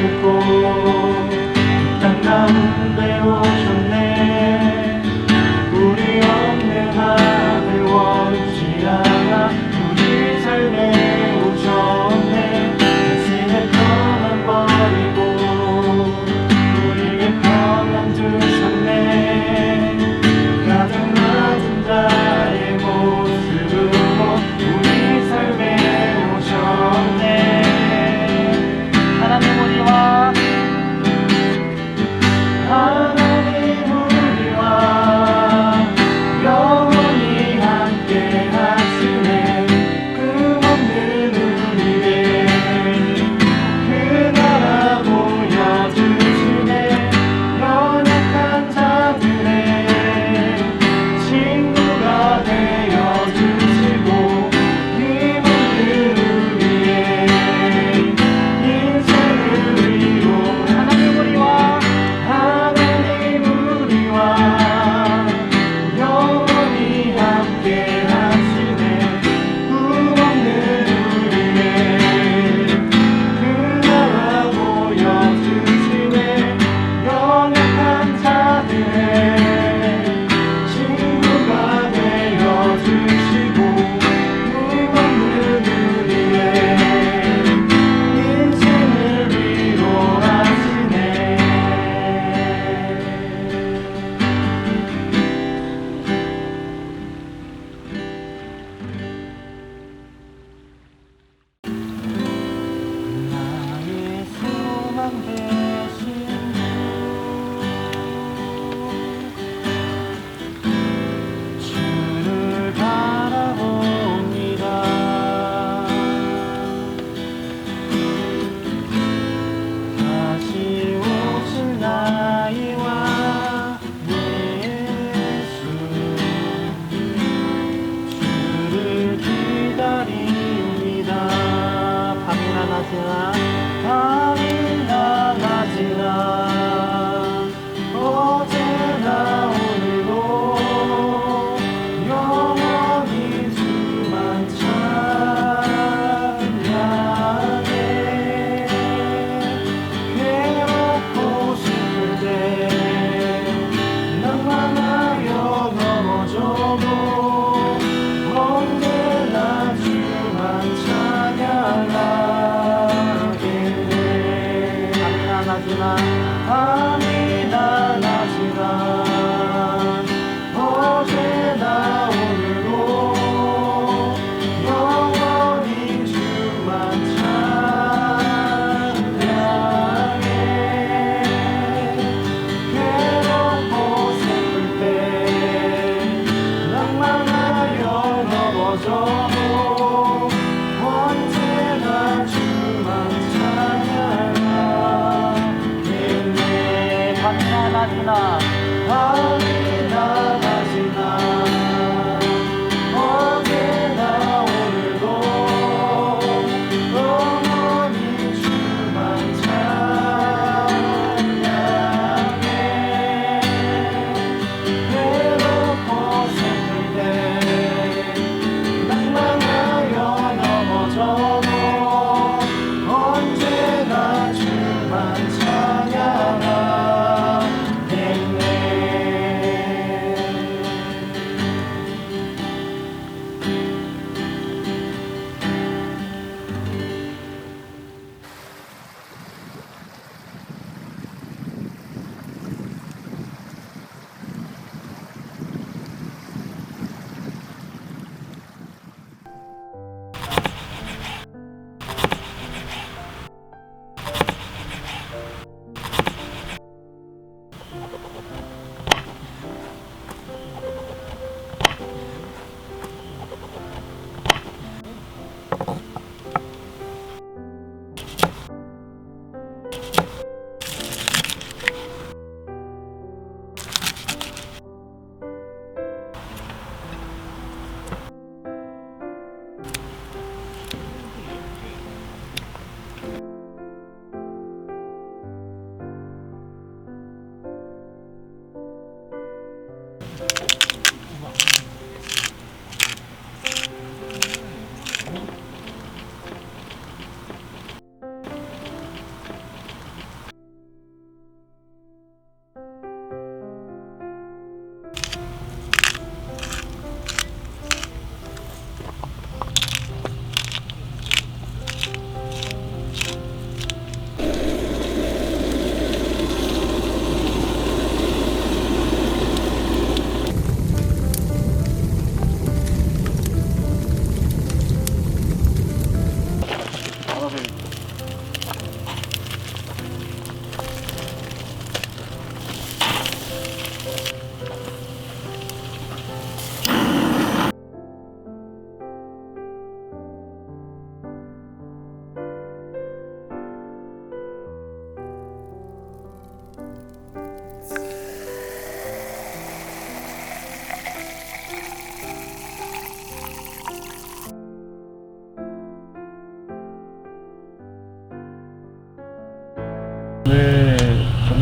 시 I'm not.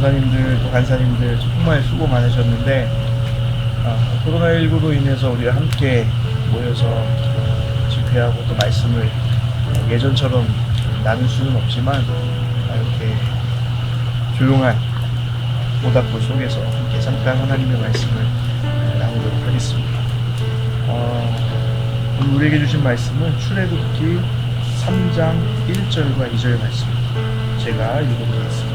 전사님들 또 간사님들 정말 수고 많으셨는데 아, 코로나19로 인해서 우리가 함께 모여서 집회하고 또 말씀을 예전처럼 나눌 수는 없지만 아, 이렇게 조용한 모닥불 속에서 함께 잠깐 하나님의 말씀을 나누도록 하겠습니다. 어, 오늘 우리에게 주신 말씀은 출애굽기 3장 1절과 2절 말씀입니다. 제가 읽어드리겠습니다.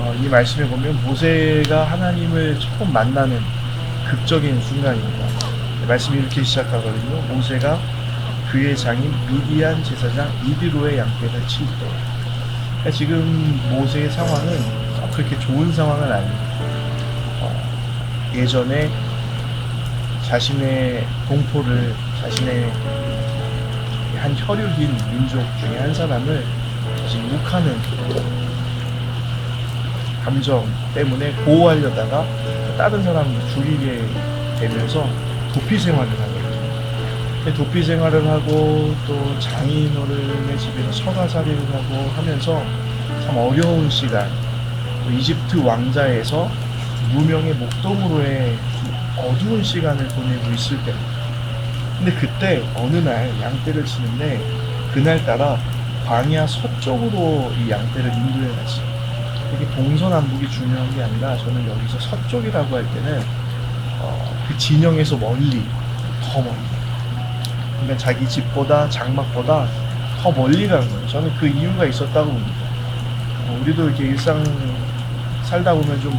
어, 이 말씀에 보면 모세가 하나님을 처음 만나는 극적인 순간입니다. 말씀이 이렇게 시작하거든요. 모세가 그의 장인 미디안 제사장 이드로의 양떼를 칠 때. 그러니까 지금 모세의 상황은 그렇게 좋은 상황은 아닙니다. 어, 예전에 자신의 동포를 자신의 한 혈육인 민족 중에 한 사람을 지금 욱하는 감정 때문에 보호하려다가 다른 사람을 죽이게 되면서 도피 생활을 하게 돼요. 도피 생활을 하고 또 장인어른의 집에서 처가살이를 하고 하면서 참 어려운 시간 또 이집트 왕자에서 무명의 목동으로의 어두운 시간을 보내고 있을 때입니다. 근데 그때 어느 날 양떼를 치는데 그날따라 광야 서쪽으로 이 양떼를 인도해 갔어요. 이게 동서남북이 중요한 게 아니라 저는 여기서 서쪽이라고 할 때는 어, 그 진영에서 멀리 더 멀리. 그러니까 자기 집보다 장막보다 더 멀리 가는 거예요. 저는 그 이유가 있었다고 봅니다. 어, 우리도 이렇게 일상 살다 보면 좀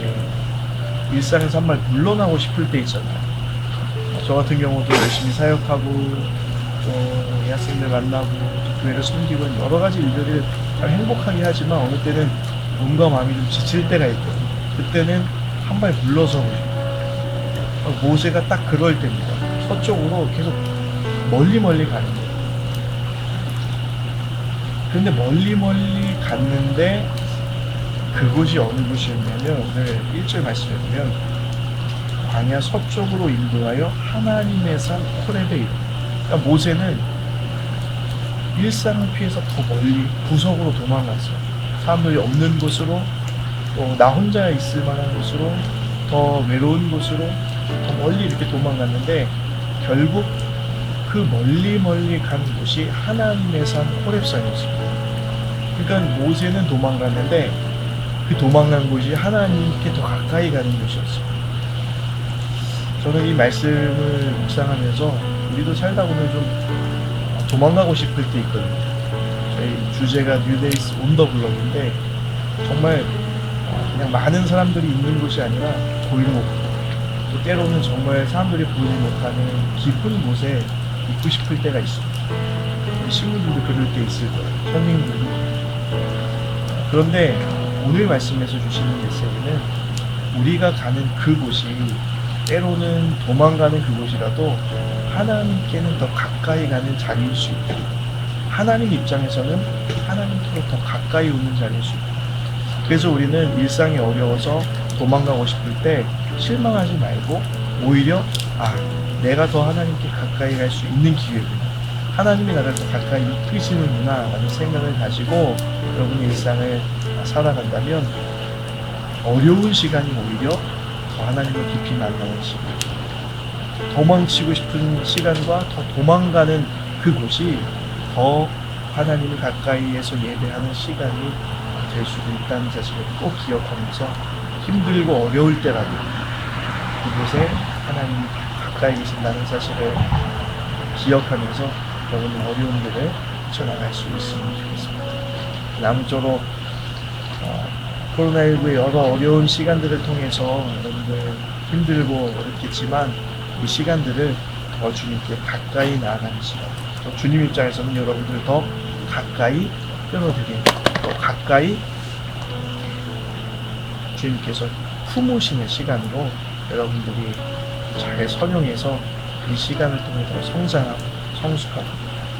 예, 일상에서 한발 물러나고 싶을 때 있잖아요. 어, 저 같은 경우도 열심히 사역하고 또 학생들 만나고 또 교회를 섬기고 여러 가지 일들을 참 행복하게 하지만 어느 때는 몸과 마음이 좀 지칠 때가 있거든요. 그때는 한발 싶어요. 어, 모세가 딱 그럴 때입니다. 서쪽으로 계속 멀리 멀리 가는 거예요. 그런데 멀리 멀리 갔는데 그곳이 어느 곳이었냐면 오늘 1절 말씀에 보면 광야 서쪽으로 인도하여 하나님의 산 호렙에 이르 그러니까 모세는 일상을 피해서 더 멀리 구석으로 도망갔어요. 사람들이 없는 곳으로 또 나 혼자 있을 만한 곳으로 더 외로운 곳으로 더 멀리 이렇게 도망갔는데 결국 그 멀리 멀리 간 곳이 하나님의 산 호렙산이었습니다. 그러니까 모세는 도망갔는데 그 도망간 곳이 하나님께 더 가까이 가는 곳이었어요. 저는 이 말씀을 묵상하면서 우리도 살다 보면 좀 도망가고 싶을 때 있거든요. 저희 주제가 뉴데이스 온 더 블럭인데 정말 어, 그냥 많은 사람들이 있는 곳이 아니라 골목 또 때로는 정말 사람들이 보지 못하는 깊은 곳에 있고 싶을 때가 있습니다. 신부들도 그럴 때 있을 거예요. 선생님들도 그런데 오늘 말씀에서 주시는 메시지는 우리가 가는 그곳이 때로는 도망가는 그곳이라도 하나님께는 더 가까이 가는 자리일 수 있다. 하나님 입장에서는 하나님께 더 가까이 오는 자리일 수 있다. 그래서 우리는 일상이 어려워서 도망가고 싶을 때 실망하지 말고 오히려 아 내가 더 하나님께 가까이 갈 수 있는 기회구나. 하나님이 나를 더 가까이 이끄시는구나 라는 생각을 가지고 여러분의 일상을 살아간다면 어려운 시간이 오히려 더 하나님을 깊이 만나는 시간 도망치고 싶은 시간과 더 도망가는 그곳이 더 하나님을 가까이에서 예배하는 시간이 될 수도 있다는 사실을 꼭 기억하면서 힘들고 어려울 때라도 그곳에 하나님이 가까이 계신다는 사실을 기억하면서 여러분의 어려움들을 헤쳐나갈 수 있으면 좋겠습니다. 아무쪼록 어, 코로나19의 여러 어려운 시간들을 통해서 여러분들 힘들고 어렵겠지만 이 시간들을 더 주님께 가까이 나아가는 시간 또 주님 입장에서는 여러분들을 더 가까이 끌어들이는 더 가까이 주님께서 품으시는 시간으로 여러분들이 잘 선용해서 이 시간을 통해 더 성장하고 성숙하고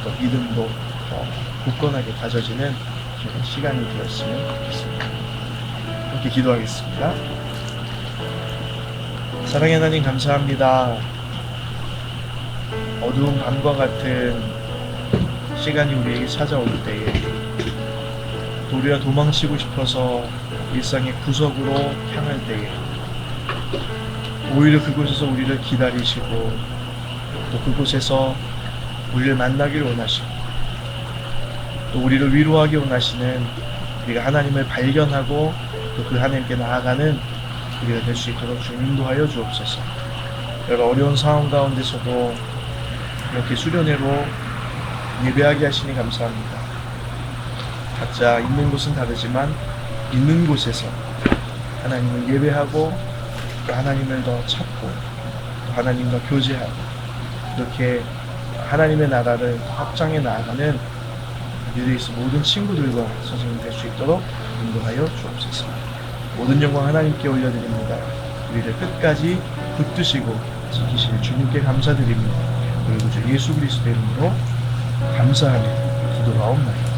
또 믿음도 더 굳건하게 다져지는 그런 시간이 되었으면 좋겠습니다. 함께 기도하겠습니다. 사랑의 하나님 감사합니다. 어두운 밤과 같은 시간이 우리에게 찾아올 때에 우리가 도망치고 싶어서 일상의 구석으로 향할 때에 오히려 그곳에서 우리를 기다리시고 또 그곳에서 우리를 만나기를 원하시고 또 우리를 위로하기 원하시는 우리가 하나님을 발견하고 또 그 하나님께 나아가는 우리가 될 수 있도록 좀 인도하여 주옵소서. 여러 어려운 상황 가운데서도 이렇게 수련회로 예배하게 하시니 감사합니다. 각자 있는 곳은 다르지만 있는 곳에서 하나님을 예배하고 또 하나님을 더 찾고 또 하나님과 교제하고 이렇게 하나님의 나라를 확장해 나아가는 유대이스 모든 친구들과 선생님 될 수 있도록 인도하여 주옵소서. 모든 영광 하나님께 올려드립니다. 우리를 끝까지 붙드시고 지키실 주님께 감사드립니다. 그리고 주 예수 그리스도의 이름으로 감사하며 기도하옵나이다.